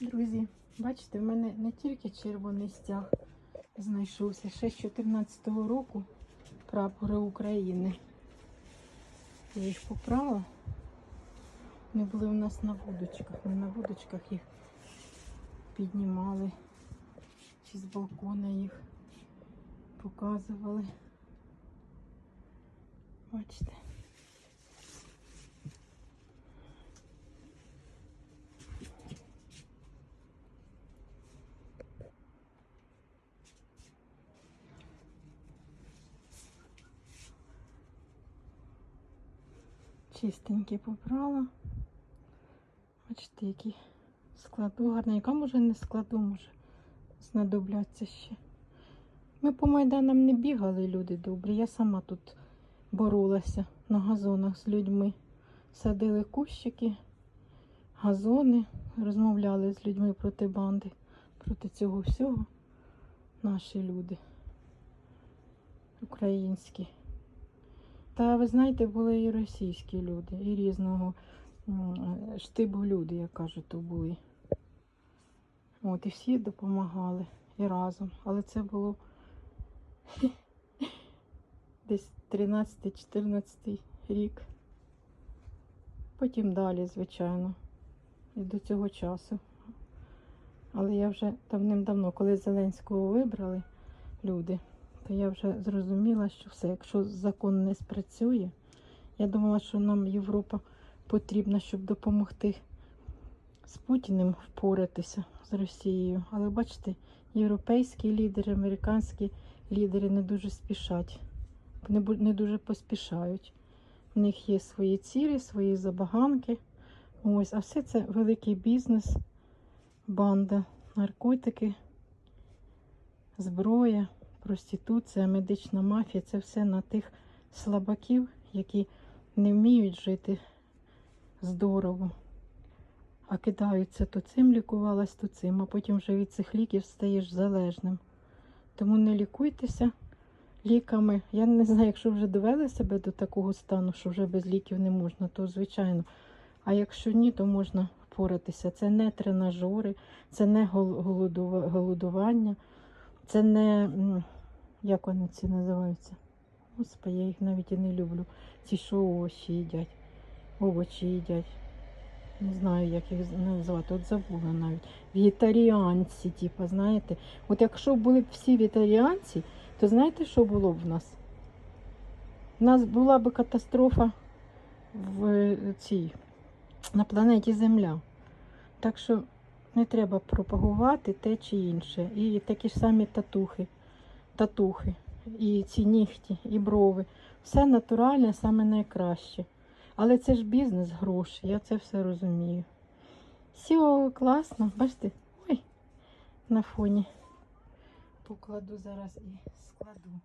Друзі, бачите, в мене не тільки червоний стяг знайшовся, ще з 14-го року прапори України. Я їх попрала. Вони були у нас на вудочках. Ми на вудочках їх піднімали. Чи з балкона їх показували. Бачите. Чистенькі попрала. Бачите, які складу гарненько. Може не складу, може знадобляться ще. Ми по майданам не бігали, люди добрі. Я сама тут боролася на газонах з людьми. Садили кущики, газони, розмовляли з людьми проти банди, проти цього всього. Наші люди. Українські. Та ви знаєте, були і російські люди, і різного штибу люди, як кажуть, то були. От, і всі допомагали і разом. Але це було десь 13-14 рік. Потім далі, звичайно, і до цього часу. Але я вже давним-давно, коли Зеленського вибрали люди, то я вже зрозуміла, що все, якщо закон не спрацює, я думала, що нам Європа потрібна, щоб допомогти з Путіним впоратися з Росією. Але бачите, європейські лідери, американські лідери не дуже спішать, не, дуже поспішають. У них є свої цілі, свої забаганки. Ось, а все це великий бізнес, банда, наркотики, зброя, проституція, медична мафія це все на тих слабаків, які не вміють жити здорово, а кидаються то цим лікувалась, то цим, а потім вже від цих ліків стаєш залежним. Тому не лікуйтеся ліками. Я не знаю, якщо вже довели себе до такого стану, що вже без ліків не можна, то звичайно. А якщо ні, то можна впоратися. Це не тренажери, це не гол- голодува- голодування, це не. Як вони ці називаються? Господи, я їх навіть і не люблю. Ці що овочі їдять. Овочі їдять. Не знаю, як їх назвати. От забула навіть. Вегетаріанці, типу, знаєте. От якщо були б всі вегетаріанці, то знаєте, що було б в нас? У нас була б катастрофа в е, цій на планеті Земля. Так що не треба пропагувати те чи інше. І такі ж самі татухи, татухи, і ці нігті, і брови. Все натуральне, саме найкраще. Але це ж бізнес, гроші, я це все розумію. Все класно, бачите? Ой, на фоні. Покладу зараз і складу.